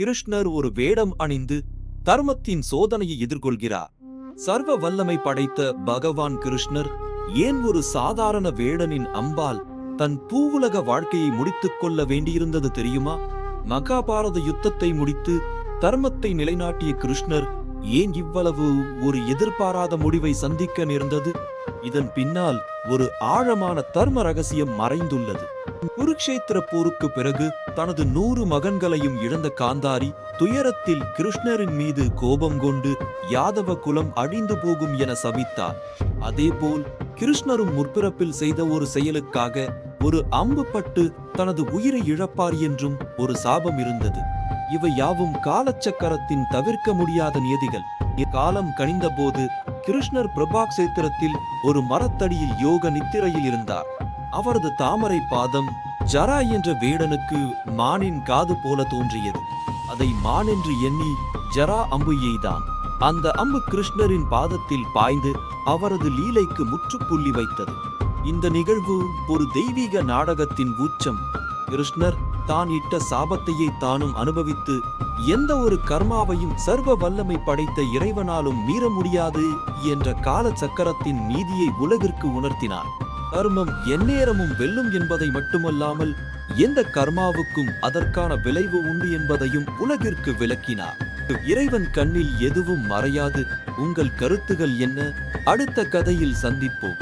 கிருஷ்ணர் ஒரு வேடம் அணிந்து தர்மத்தின் சோதனையை எதிர்கொள்கிறார். சர்வ வல்லமை படைத்த பகவான் கிருஷ்ணர் ஏன் ஒரு சாதாரண வேடனின் அம்பால் தன் பூவுலக வாழ்க்கையை முடித்துக் கொள்ள வேண்டியிருந்தது தெரியுமா? மகாபாரத யுத்தத்தை முடித்து தர்மத்தை நிலைநாட்டிய கிருஷ்ணர் ஏன் இவ்வளவு ஒரு எதிர்பாராத முடிவை சந்திக்க நேர்ந்தது? இதன் பின்னால் ஒரு ஆழமான தர்ம ரகசியம் மறைந்துள்ளது. குருக்ஷேத்திர போருக்கு பிறகு தனது நூறு மகன்களையும் இழந்த காந்தாரி துயரத்தில் கிருஷ்ணரின் மீது கோபம் கொண்டு யாதவ குலம் அழிந்து போகும் என சபித்தார். அதேபோல் கிருஷ்ணரும் முற்பிறப்பில் செய்த ஒரு செயலுக்காக ஒரு அம்பு பட்டு தனது உயிரை இழப்பார் என்றும் ஒரு சாபம் இருந்தது. இவை யாவும் காலச்சக்கரத்தின் தவிர்க்க முடியாத நியதிகள். காலம் கணிந்தபோது கிருஷ்ணர் பிரபாக்ஷேத்திரத்தில் ஒரு மரத்தடியில் யோக நித்திரையில் இருந்தார். அவரது தாமரை பாதம் ஜரா என்ற வேடனுக்கு மானின் காது போல தோன்றியது. அதை மான் என்று எண்ணி ஜரா அம்பு எய்தான். அந்த அம்பு கிருஷ்ணரின் பாதத்தில் பாய்ந்து அவரது லீலைக்கு முற்றுப்புள்ளி வைத்தது. இந்த நிகழ்வு ஒரு தெய்வீக நாடகத்தின் உச்சம். கிருஷ்ணர் தான் இட்ட சாபத்தையே தானும் அனுபவித்து எந்த ஒரு கர்மாவையும் சர்வ வல்லமை படைத்த இறைவனாலும் மீற முடியாது என்ற கால சக்கரத்தின் நீதியை உலகிற்கு உணர்த்தினார் கர்மம் எந்நேரமும் வெல்லும் என்பதை மட்டுமல்லாமல் எந்த கர்மாவுக்கும் அதற்கான விளைவு உண்டு என்பதையும் உலகிற்கு விளக்கினார். இறைவன் கண்ணில் எதுவும் மறையாது. உங்கள் கருத்துகள் என்ன? அடுத்த கதையில் சந்திப்போம்.